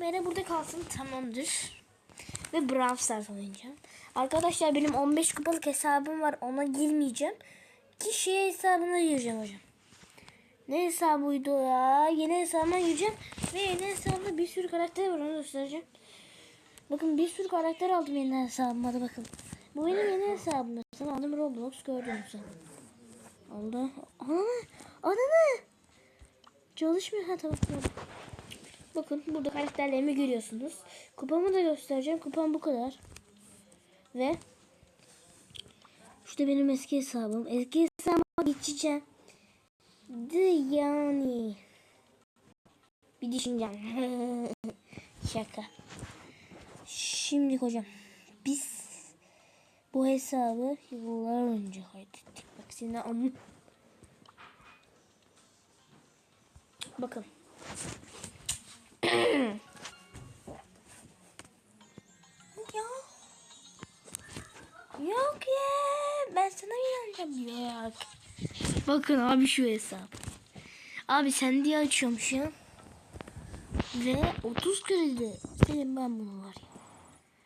kamera burada kalsın tamamdır. Ve Brawl Stars oynayacağım. Arkadaşlar benim 15 kupalık hesabım var. Ona girmeyeceğim. Ki şey hesabına gireceğim hocam. Ne hesabıydı ya? Yeni hesabıma gireceğim. Ve yeni hesabımda bir sürü karakter var. Onu göstereceğim. Bakın bir sürü karakter aldım yeni hesabıma. Hadi bakın. Bu benim yeni hesabım. Mesela adım Roblox gördün sen. Oldu. Ananı. Ananı. Çalışmıyor. Ha tamam tamam. Bakın burada karakterlerimi görüyorsunuz. Kupamı da göstereceğim. Kupam bu kadar. Ve işte benim eski hesabım. Eski hesabıma geçeceğim. De yani. Bir düşüneceğim. Şaka. Şimdi hocam biz bu hesabı yıllar önce kaydettik. Bak senin amma. Bakın. Ya. Yok ya. Ben sana inanacağım. Yok. Bakın abi şu hesap. Abi sen diye an. Ve 30 kredi. Senin ben bunu var ya.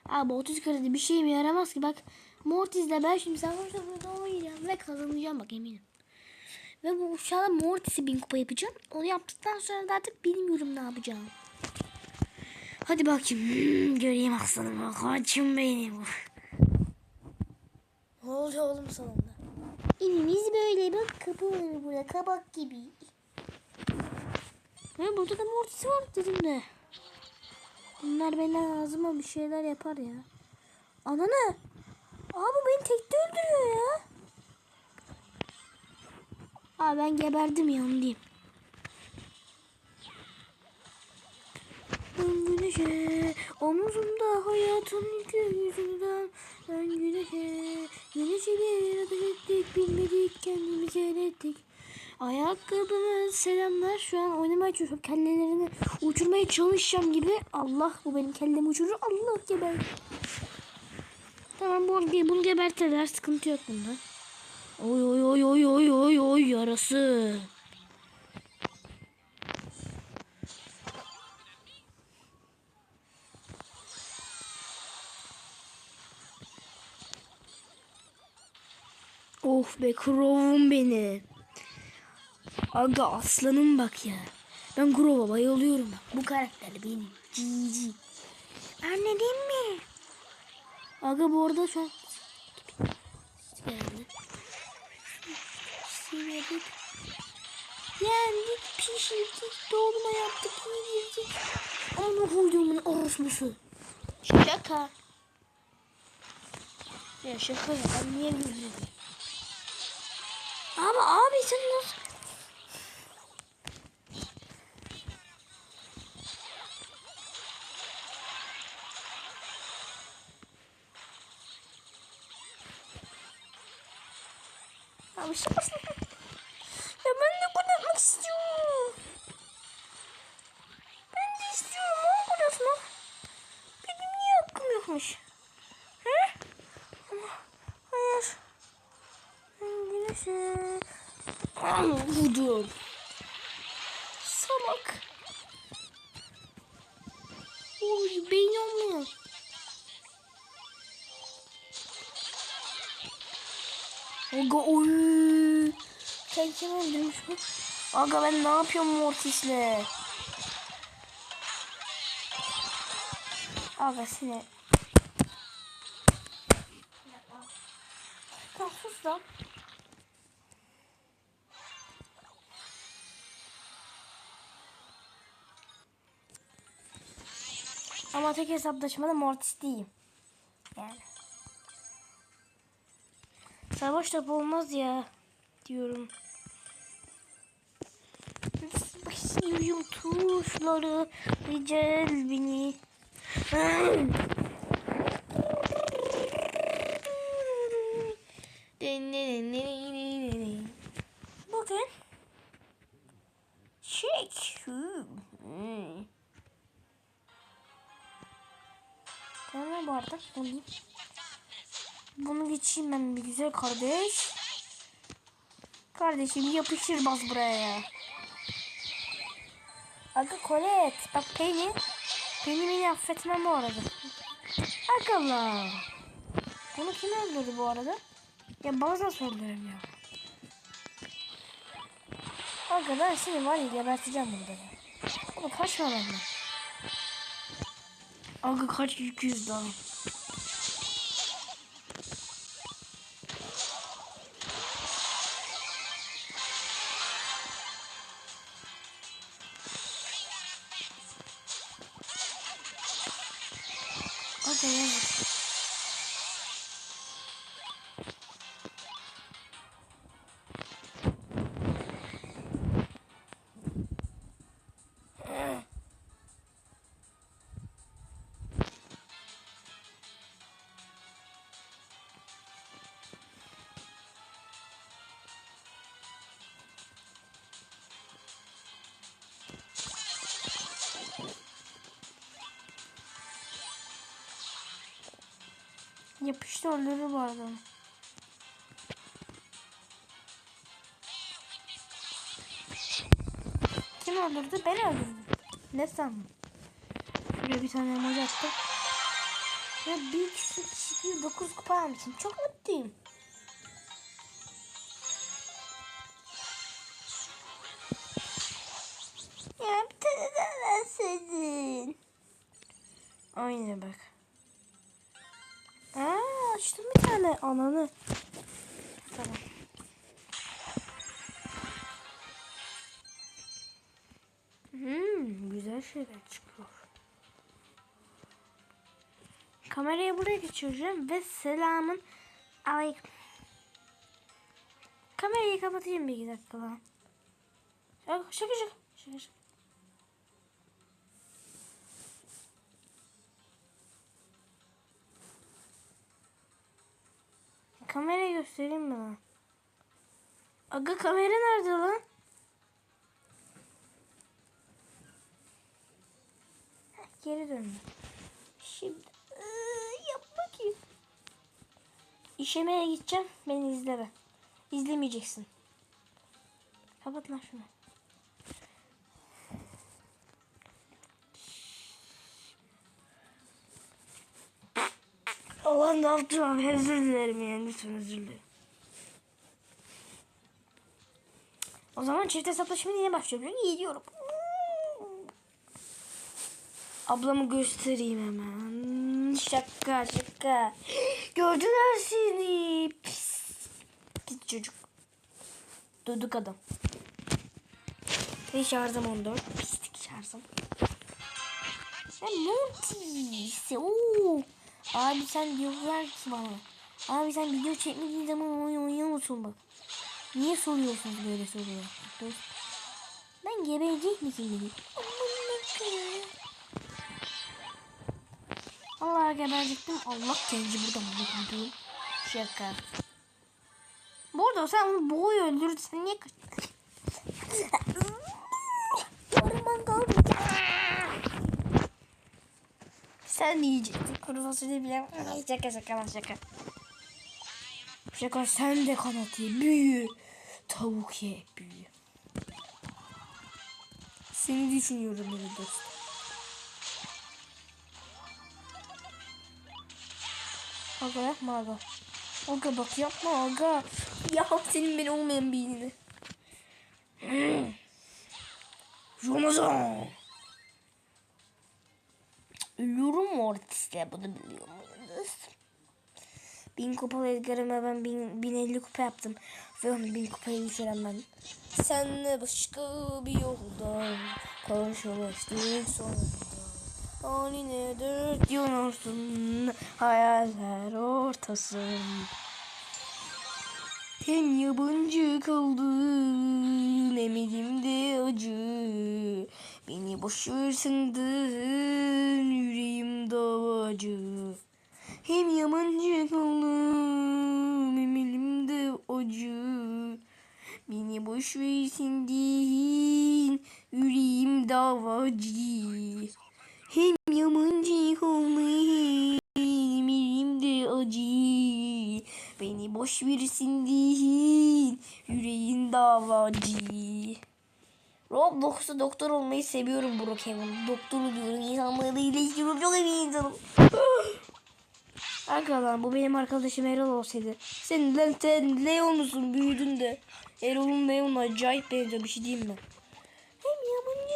Abi 30 kredi bir şeyime yaramaz ki bak. Mortis'le ben şimdi sen burada oynayacağım ve kazanacağım bak eminim. Ve bu uçağla Mortis'i bin kupa yapacağım. Onu yaptıktan sonra da artık bilmiyorum ne yapacağım. Hadi bakayım. Hmm, göreyim aslanım. Koçum benim. Ne oluyor oğlum sonunda? Evimiz böyle bak kapı var burada kabak gibi. Ve burada da Mortis var dedim de. Bunlar benden ağzıma bir şeyler yapar ya. Ananı. Abi beni tekte öldürüyor ya. Aa ben geberdim ya onu diyeyim. Güneşe omuzumda hayatın ilk yüzünden ben güneşe güneşe bir ateş ettik bilmedik kendimizi elettik. Ayakkabımı selamlar şu an oynamaya çalışıyorum kellelerini uçurmaya çalışacağım gibi Allah bu benim kellemi uçurur Allah geber. Tamam bu bunu gebertirler sıkıntı yok bunda. Oy oy oy oy oy oy oy yarası. Be Crow'um beni. Aga aslanım bak ya. Ben Crow'a bayılıyorum bak. Bu karakter benim. Cici. Değil mi? Aga bu arada şu an geldi. Sinedik. Yendik, pişirdik, dolma yaptık, yedirdik. Onu koyduğumun orospusu. Şaka. Ya şaka ya ben niye güldüm? Ama abi sen nasıl... Abi şaka Ya ben de gol atmak istiyorum. Ben de istiyorum ama gol atmak. Benim niye hakkım yokmuş? He? Ama hayır. Güneşe... Vurdum. Salak. Oy beyin olmuyor. Aga oy. Sen kim öldürmüş? Aga ben ne yapıyorum Mortis'le? Aga seni. Tamam sus lan. Ama tek hesaplaşmada Mortis değilim. Yani. Savaş topu olmaz ya diyorum. Basıyorum tuşları Ricel beni. Bugün Shake. Hmm. Bu arada bunu bunu geçeyim ben bir güzel kardeş. Kardeşim yapışır bas buraya ya. Aga Colette bak Penny. Beni beni affetmem bu arada. Akıllı. Bunu kim öldürdü bu arada? Ya bazen sorularım ya. Aga seni var ya geberteceğim burada. Oğlum kaçma benden. Aga kaç 200 daha. Yapıştı öldürür bu arada. Kim öldürdü? Ben öldürdüm. Ne sandın? Şuraya bir tane emoji attım. Ya bir kişi çıkıyor 9 kupa almışım. Çok mutluyum. Ya bir tane. Aynen bak. Açtım bir tane ananı. Tamam. Hmm, güzel şeyler çıkıyor. Kamerayı buraya geçireceğim ve selamın aleyküm. Kamerayı kapatayım bir dakika. Şaka şaka şaka. şaka, şaka. Kamerayı göstereyim mi lan? Aga kamera nerede lan? Heh, Geri döndü. Şimdi ıı, yap bakayım. İşemeye gideceğim. Beni izle be. İzlemeyeceksin. Kapat lan şunu. Allah ne abi özür dilerim yani lütfen özür dilerim. O zaman çift hesaplaşma niye başlıyorum? Gidiyorum. Ablamı göstereyim hemen. Şaka şaka. Gördüler seni. Pis. Pis çocuk. Duduk adam. Ve şarjım 14. Pislik şarjım. Monty. Oo. Abi sen diyorlar ki bana. Abi sen video çekmediğin zaman oyun oynuyor musun bak. Niye soruyorsunuz böyle soruyor? Dur. Ben geberecek misin dedi. Allah geberecektim. Allah kendi burada mı. Şaka. Bu arada sen onu boğuyu öldürdün. Sen niye kaçtın? Orman kaldı. Sen de yiyecektin. Kuru fasulye bile. Şaka şaka lan şaka. Şaka sen de kanat ye. Büyü. Tavuk ye. Büyü. Seni düşünüyorum öyle dost. Aga yapma aga. Aga bak yapma aga. Ya senin ben olmayan beynini. Ramazan. Ölüyorum Mortis'le bunu biliyor muydunuz? Bin kupa Edgar'ıma ben bin, bin elli kupa yaptım. Ve onu bin kupaya düşüren ben. Senle başka bir yolda karşılaştık sonunda. Haline dört yanıyorsun, hayaller ortasın. Hem yabancı kaldın, hem elimde acı. Beni boş ver sandın, davacı. Hem yabancı kaldım, hem elimde acı. Beni boş ver sandın, yüreğim davacı. Hem yabancı kaldım, hem elimde acı. Beni boş versin değil, yüreğin davacı. Roblox'ta doktor olmayı seviyorum Brookhaven. Doktoru diyorum. İnsanları iyileştiriyorum. Çok iyi bir insanım. Arkadan bu benim arkadaşım Erol olsaydı. Sen lan sen Leon musun büyüdün de. Erol'un Leon'la acayip benziyor bir şey diyeyim mi? Hem yabancı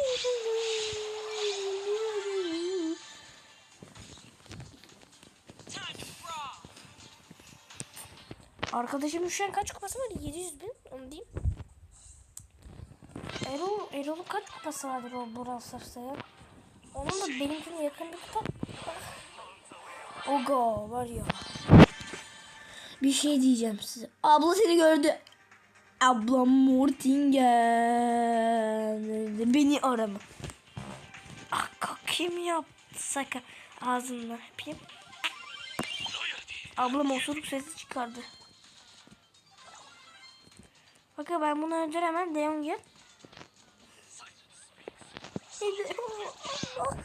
Arkadaşımın şu an kaç kupası var? 700 bin. Onu diyeyim. Erol, Erol'un kaç kupası vardır o Brawl Stars'ta ya? Onun da benimkine yakın bir kupa. Oga var ya. Bir şey diyeceğim size. Abla seni gördü. Ablam Mortingen. Beni arama. Ah kim yaptı saka ağzımdan yapayım. Ablam osuruk sesi çıkardı. Bakın ben bunu öldüremem. Devam gel. Allah.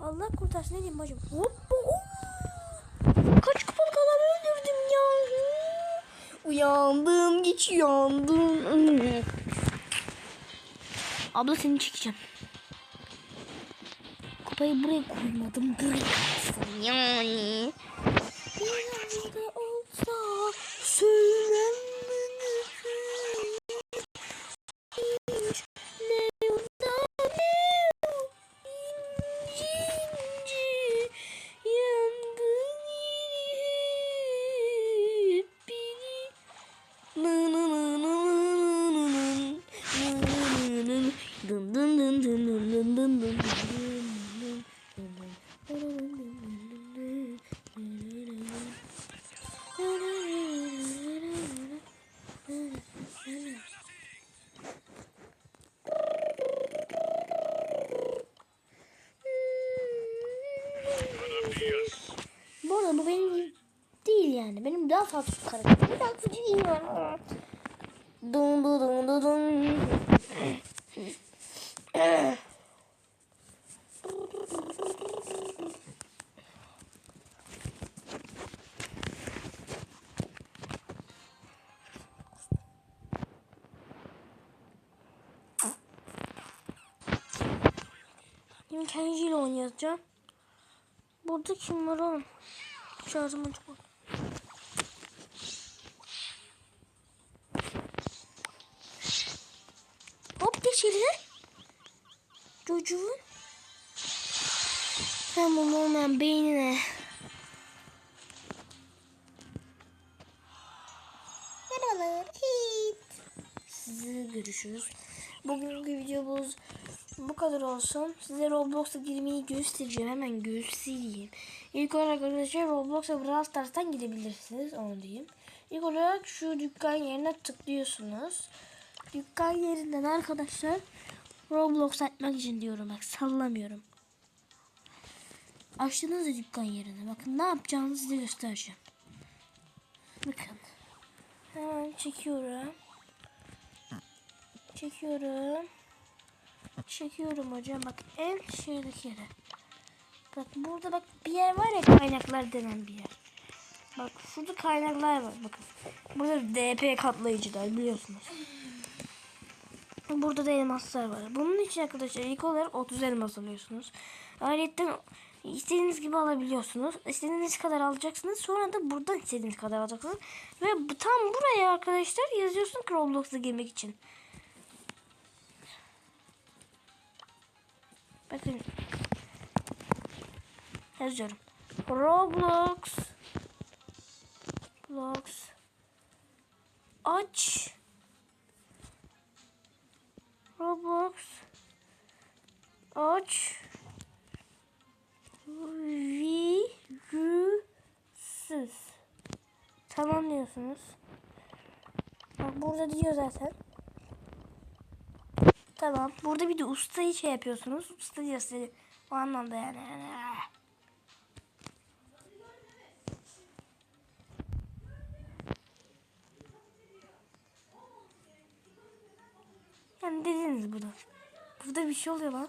Allah kurtarsın ne diyeyim bacım. Hoppa. Kaç kupalık adamı öldürdüm ya. Uyandım geç uyandım. Abla seni çekeceğim. Kupayı buraya koymadım. Buraya yani. tatlı karakter. Bir tatlıcı iniyorum. Dum dum dum dum dum. Şimdi kendiyle oynayacağım. Burada kim var oğlum? Şarjım acaba. Çocuğun. Sen bunu olmayan beynine. Merhabalar. Evet. Size görüşürüz. Bugünkü videomuz bu kadar olsun. Size Roblox'a girmeyi göstereceğim. Hemen göstereyim. İlk olarak arkadaşlar Roblox'a Brawl Stars'tan girebilirsiniz. Onu diyeyim. İlk olarak şu dükkan yerine tıklıyorsunuz. Dükkan yerinden arkadaşlar Roblox açmak için diyorum. Bak sallamıyorum. Açtınız da dükkan yerine. Bakın ne yapacağınızı size göstereceğim. Bakın. Hemen çekiyorum. Çekiyorum. Çekiyorum hocam. Bak en şeydeki yere. Bak burada bak bir yer var ya kaynaklar denen bir yer. Bak şurada kaynaklar var bakın. Burada DP katlayıcılar biliyorsunuz. Burada da elmaslar var. Bunun için arkadaşlar ilk olarak 30 elmas alıyorsunuz. Ayrıca istediğiniz gibi alabiliyorsunuz. İstediğiniz kadar alacaksınız. Sonra da buradan istediğiniz kadar alacaksınız. Ve tam buraya arkadaşlar yazıyorsun Roblox'a girmek için. Bakın. Yazıyorum. Roblox. Roblox. Aç. Roblox. Aç. Virüsüz. Tamam diyorsunuz. Bak burada diyor zaten. Tamam. Burada bir de ustayı şey yapıyorsunuz. Usta diyor size. O anlamda yani dediniz burada. Burada bir şey oluyor lan.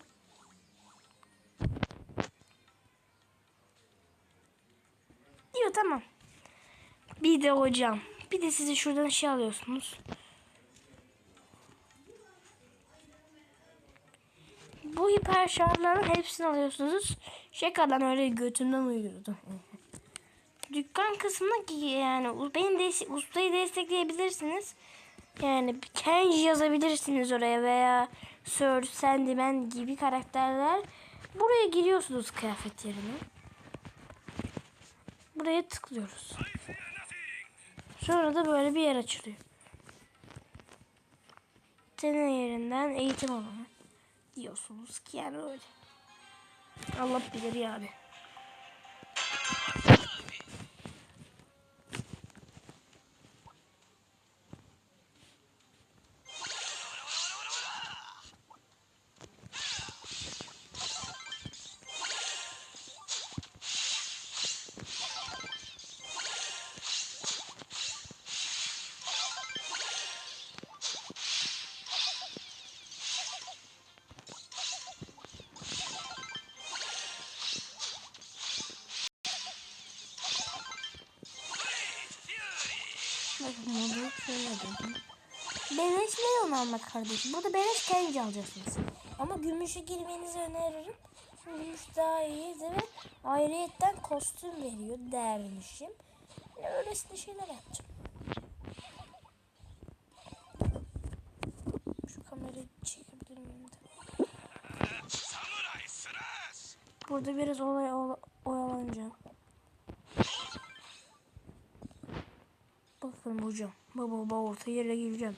Diyor tamam. Bir de hocam. Bir de size şuradan şey alıyorsunuz. hiper şartların hepsini alıyorsunuz. Şakadan öyle götümden uyuyordu. Dükkan kısmına yani beni de ustayı destekleyebilirsiniz. Yani Kenji yazabilirsiniz oraya veya Sir Sandman gibi karakterler. Buraya giriyorsunuz kıyafet yerine. Buraya tıklıyoruz. Sonra da böyle bir yer açılıyor. Senin yerinden eğitim alanı diyorsunuz ki yani öyle. Allah bilir yani. Modu şöyle dedim. Beleş melon almak kardeşim. Burada beleş Kenji alacaksınız. Ama gümüşe girmenizi öneririm. Gümüş daha iyi ve ayrıyetten kostüm veriyor dermişim. Öylesine şeyler yapacağım. Şu kamerayı çekebilir miyim de? Burada biraz olay ola- oyalanacağım. Bakın hocam. Baba baba orta yere gireceğim.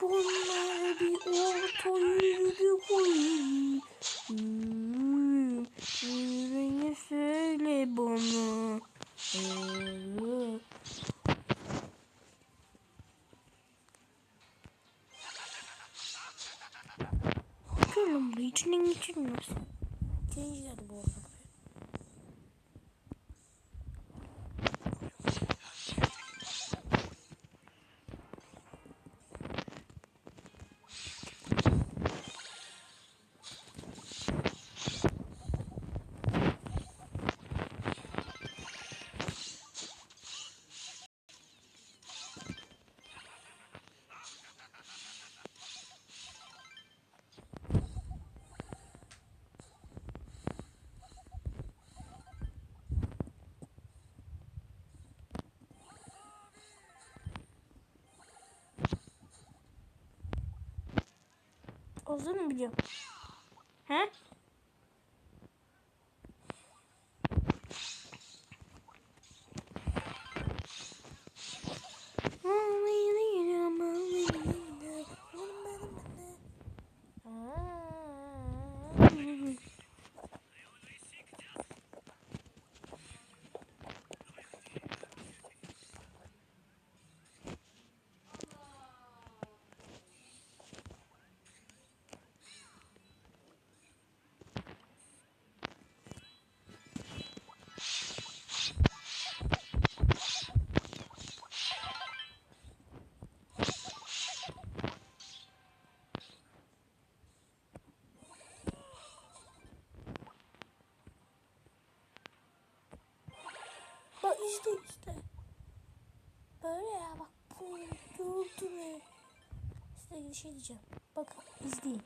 Bunlar bir orta yere koyayım. Hmm, Mu biliyorum? He? Şey diyeceğim. Bakın izleyin.